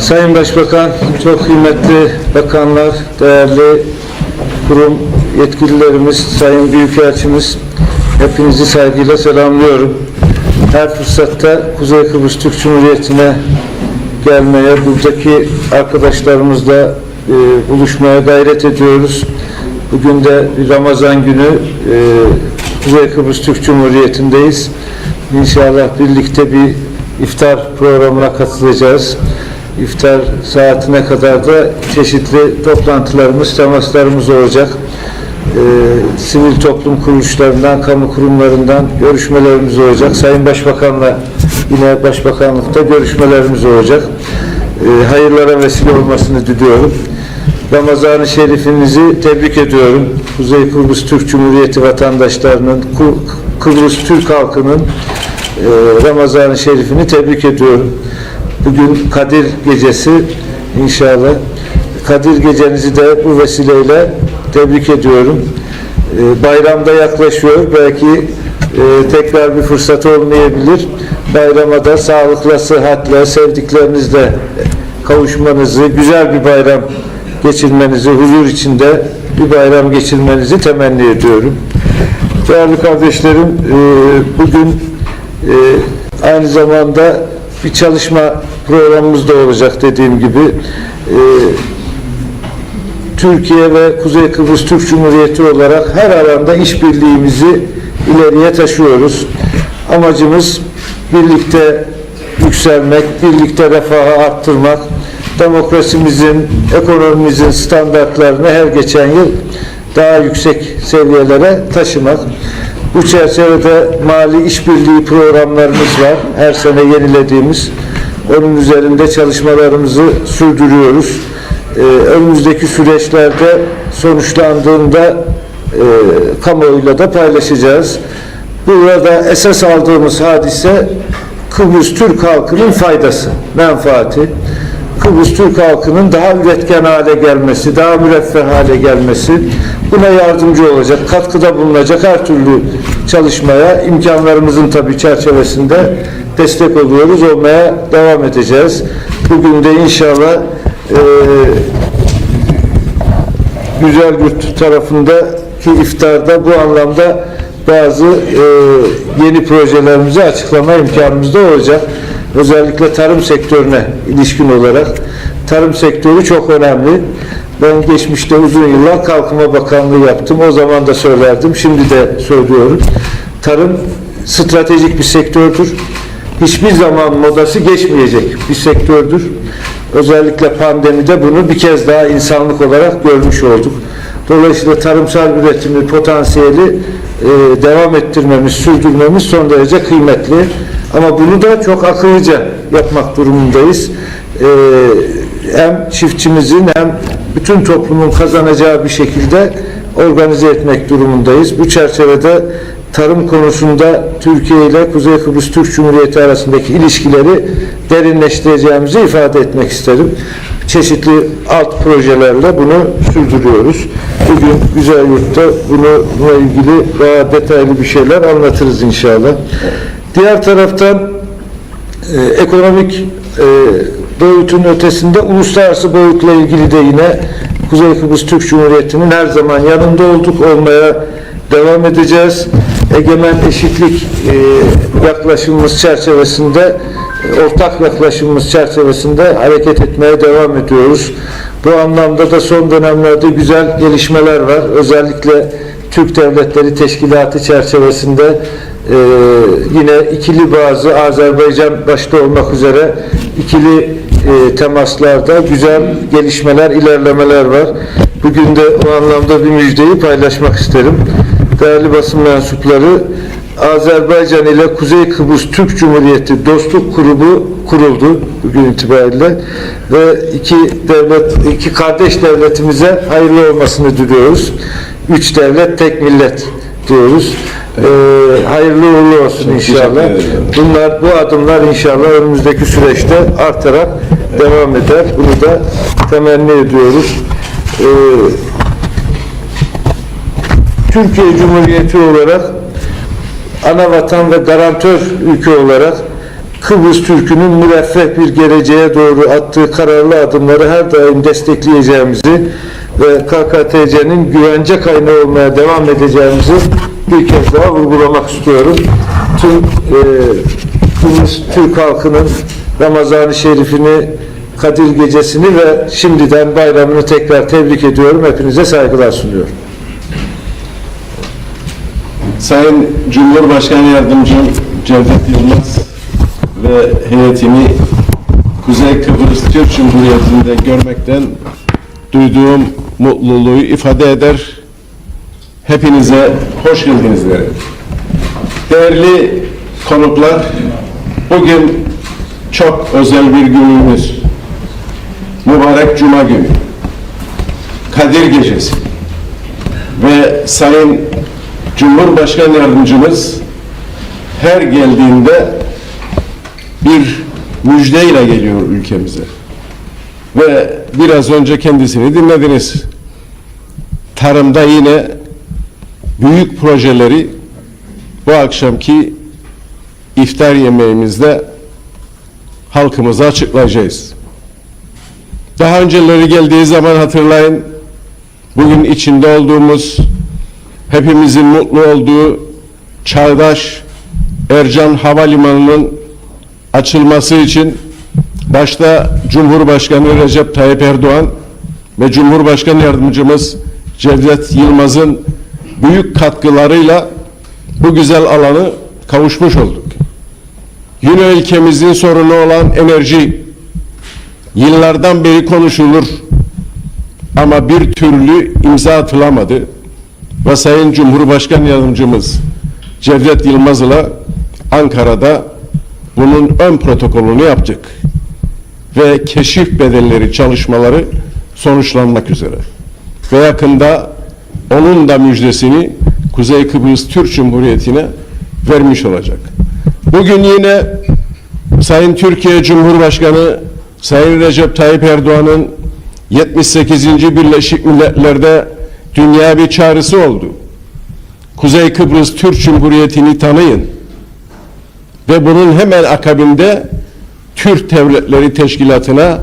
Sayın Başbakan, çok kıymetli bakanlar, değerli kurum yetkililerimiz, Sayın Büyükelçimiz, hepinizi saygıyla selamlıyorum. Her fırsatta Kuzey Kıbrıs Türk Cumhuriyeti'ne gelmeye, buradaki arkadaşlarımızla e, buluşmaya gayret ediyoruz. Bugün de Ramazan günü e, Kuzey Kıbrıs Türk Cumhuriyeti'ndeyiz. İnşallah birlikte bir iftar programına katılacağız. İftar saatine kadar da çeşitli toplantılarımız, temaslarımız olacak. Ee, sivil toplum kuruluşlarından, kamu kurumlarından görüşmelerimiz olacak. Sayın Başbakan'la yine Başbakanlıkta görüşmelerimiz olacak. Ee, hayırlara vesile olmasını diliyorum. Ramazan-ı Şerifinizi tebrik ediyorum. Kuzey Kıbrıs Türk Cumhuriyeti vatandaşlarının, Kıbrıs Türk halkının e, Ramazan-ı Şerifini tebrik ediyorum. Bugün Kadir Gecesi inşallah. Kadir Gecenizi de bu vesileyle tebrik ediyorum. E, Bayramda yaklaşıyor. Belki e, tekrar bir fırsat olmayabilir. Bayrama da sağlıkla, sıhhatle, sevdiklerinizle kavuşmanızı, güzel bir bayram geçirmenizi, huzur içinde bir bayram geçirmenizi temenni ediyorum. Değerli kardeşlerim, e, bugün e, aynı zamanda bir çalışma programımız da olacak dediğim gibi. E, Türkiye ve Kuzey Kıbrıs Türk Cumhuriyeti olarak her alanda işbirliğimizi ileriye taşıyoruz. Amacımız birlikte yükselmek, birlikte refahı arttırmak, demokrasimizin, ekonomimizin standartlarını her geçen yıl daha yüksek seviyelere taşımak. Bu çerçevede mali işbirliği programlarımız var. Her sene yenilediğimiz. Onun üzerinde çalışmalarımızı sürdürüyoruz. Ee, önümüzdeki süreçlerde sonuçlandığında e, kamuoyuyla da paylaşacağız. Burada esas aldığımız hadise Kıbrıs Türk halkının faydası, menfaati. Kıbrıs Türk halkının daha üretken hale gelmesi, daha müreffeh hale gelmesi buna yardımcı olacak, katkıda bulunacak her türlü çalışmaya imkanlarımızın tabii çerçevesinde destek oluyoruz, olmaya devam edeceğiz. Bugün de inşallah eee Güzel Gürt tarafındaki iftarda bu anlamda bazı e, yeni projelerimizi açıklama imkanımız da olacak. Özellikle tarım sektörüne ilişkin olarak. Tarım sektörü çok önemli. Ben geçmişte uzun yıllar Kalkınma Bakanlığı yaptım. O zaman da söylerdim. Şimdi de söylüyorum. Tarım stratejik bir sektördür. Hiçbir zaman modası geçmeyecek bir sektördür. Özellikle pandemide bunu bir kez daha insanlık olarak görmüş olduk. Dolayısıyla tarımsal üretimi, potansiyeli e, devam ettirmemiz, sürdürmemiz son derece kıymetli. Ama bunu da çok akıllıca yapmak durumundayız. E, hem çiftçimizin hem bütün toplumun kazanacağı bir şekilde organize etmek durumundayız. Bu çerçevede tarım konusunda Türkiye ile Kuzey Kıbrıs Türk Cumhuriyeti arasındaki ilişkileri derinleştireceğimizi ifade etmek isterim. Çeşitli alt projelerle bunu sürdürüyoruz. Bugün Güzel Yurt'ta bununla ilgili daha detaylı bir şeyler anlatırız inşallah. Diğer taraftan e, ekonomik e, boyutun ötesinde uluslararası boyutla ilgili de yine Kuzey Kıbrıs Türk Cumhuriyeti'nin her zaman yanında olduk, olmaya devam edeceğiz. Egemen eşitlik e, yaklaşımımız çerçevesinde, e, ortak yaklaşımımız çerçevesinde hareket etmeye devam ediyoruz. Bu anlamda da son dönemlerde güzel gelişmeler var. Özellikle Türk Devletleri Teşkilatı çerçevesinde e, yine ikili bazı Azerbaycan başta olmak üzere ikili e, temaslarda güzel gelişmeler, ilerlemeler var. Bugün de o anlamda bir müjdeyi paylaşmak isterim. Değerli basın mensupları, Azerbaycan ile Kuzey Kıbrıs Türk Cumhuriyeti Dostluk Grubu kuruldu bugün itibariyle ve iki devlet, iki kardeş devletimize hayırlı olmasını diliyoruz. Üç devlet, tek millet diyoruz. Ee, hayırlı uğurlu olsun inşallah. Bunlar, bu adımlar inşallah önümüzdeki süreçte artarak devam eder. Bunu da temenni ediyoruz. Ee, Türkiye Cumhuriyeti olarak ana vatan ve garantör ülke olarak Kıbrıs Türk'ünün müreffeh bir geleceğe doğru attığı kararlı adımları her daim destekleyeceğimizi ve KKTC'nin güvence kaynağı olmaya devam edeceğimizi bir kez daha vurgulamak istiyorum. Tüm e, Türk halkının Ramazan-ı Şerifini, Kadir Gecesi'ni ve şimdiden bayramını tekrar tebrik ediyorum. Hepinize saygılar sunuyorum. Sayın Cumhurbaşkanı Yardımcım Cevdet Yılmaz ve heyetini Kuzey Kıbrıs Türk Cumhuriyeti'nde görmekten duyduğum mutluluğu ifade eder. Hepinize hoş geldiniz derim. Değerli konuklar, bugün çok özel bir günümüz. Mübarek Cuma günü. Kadir Gecesi. Ve Sayın Cumhurbaşkanı Yardımcımız her geldiğinde bir müjdeyle geliyor ülkemize. Ve biraz önce kendisini dinlediniz. Tarımda yine büyük projeleri bu akşamki iftar yemeğimizde halkımıza açıklayacağız. Daha önceleri geldiği zaman hatırlayın, bugün içinde olduğumuz hepimizin mutlu olduğu Çağdaş Ercan Havalimanı'nın açılması için başta Cumhurbaşkanı Recep Tayyip Erdoğan ve Cumhurbaşkanı Yardımcımız Cevdet Yılmaz'ın büyük katkılarıyla bu güzel alanı kavuşmuş olduk. Yine ülkemizin sorunu olan enerji yıllardan beri konuşulur ama bir türlü imza atılamadı ve Sayın Cumhurbaşkanı Yardımcımız Cevdet Yılmaz'la Ankara'da bunun ön protokolünü yaptık. Ve keşif bedelleri çalışmaları sonuçlanmak üzere. Ve yakında onun da müjdesini Kuzey Kıbrıs Türk Cumhuriyeti'ne vermiş olacak. Bugün yine Sayın Türkiye Cumhurbaşkanı Sayın Recep Tayyip Erdoğan'ın 78. Birleşik Milletler'de dünya bir çağrısı oldu. Kuzey Kıbrıs Türk Cumhuriyeti'ni tanıyın. Ve bunun hemen akabinde Türk Devletleri Teşkilatı'na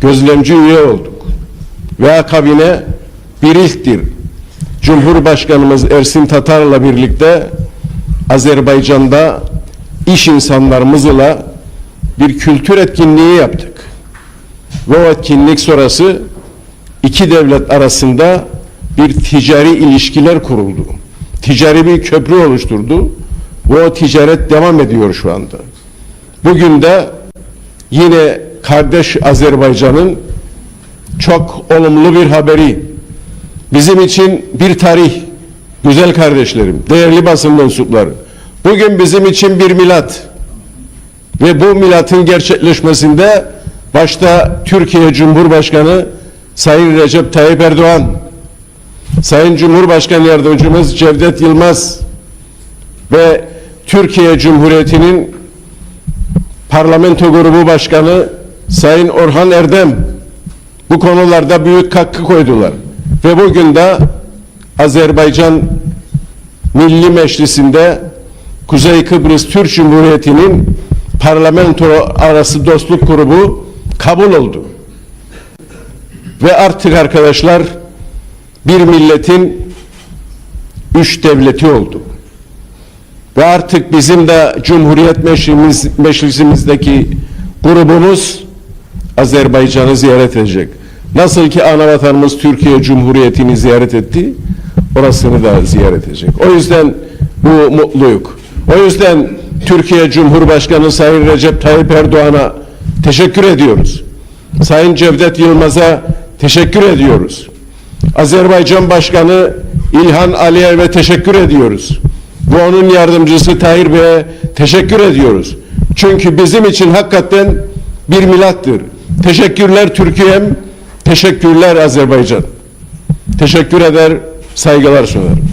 gözlemci üye olduk. Ve akabine bir ilktir. Cumhurbaşkanımız Ersin Tatar'la birlikte Azerbaycan'da iş insanlarımızla bir kültür etkinliği yaptık. Ve o etkinlik sonrası iki devlet arasında bir ticari ilişkiler kuruldu. Ticari bir köprü oluşturdu. Ve o ticaret devam ediyor şu anda. Bugün de yine kardeş Azerbaycan'ın çok olumlu bir haberi. Bizim için bir tarih. Güzel kardeşlerim, değerli basın mensupları. Bugün bizim için bir milat. Ve bu milatın gerçekleşmesinde başta Türkiye Cumhurbaşkanı Sayın Recep Tayyip Erdoğan, Sayın Cumhurbaşkanı Yardımcımız Cevdet Yılmaz ve Türkiye Cumhuriyeti'nin Parlamento Grubu Başkanı Sayın Orhan Erdem bu konularda büyük katkı koydular. Ve bugün de Azerbaycan Milli Meclisi'nde Kuzey Kıbrıs Türk Cumhuriyeti'nin parlamento arası dostluk grubu kabul oldu. Ve artık arkadaşlar bir milletin üç devleti oldu. Ve artık bizim de Cumhuriyet Meclisimiz, Meclisimizdeki grubumuz Azerbaycan'ı ziyaret edecek. Nasıl ki ana vatanımız Türkiye Cumhuriyeti'ni ziyaret etti, orasını da ziyaret edecek. O yüzden bu mutluluk. O yüzden Türkiye Cumhurbaşkanı Sayın Recep Tayyip Erdoğan'a teşekkür ediyoruz. Sayın Cevdet Yılmaz'a teşekkür ediyoruz. Azerbaycan Başkanı İlhan Aliyev'e teşekkür ediyoruz. Ve onun yardımcısı Tahir Bey'e teşekkür ediyoruz. Çünkü bizim için hakikaten bir milattır. Teşekkürler Türkiye'm, teşekkürler Azerbaycan. Teşekkür eder, saygılar sunarım.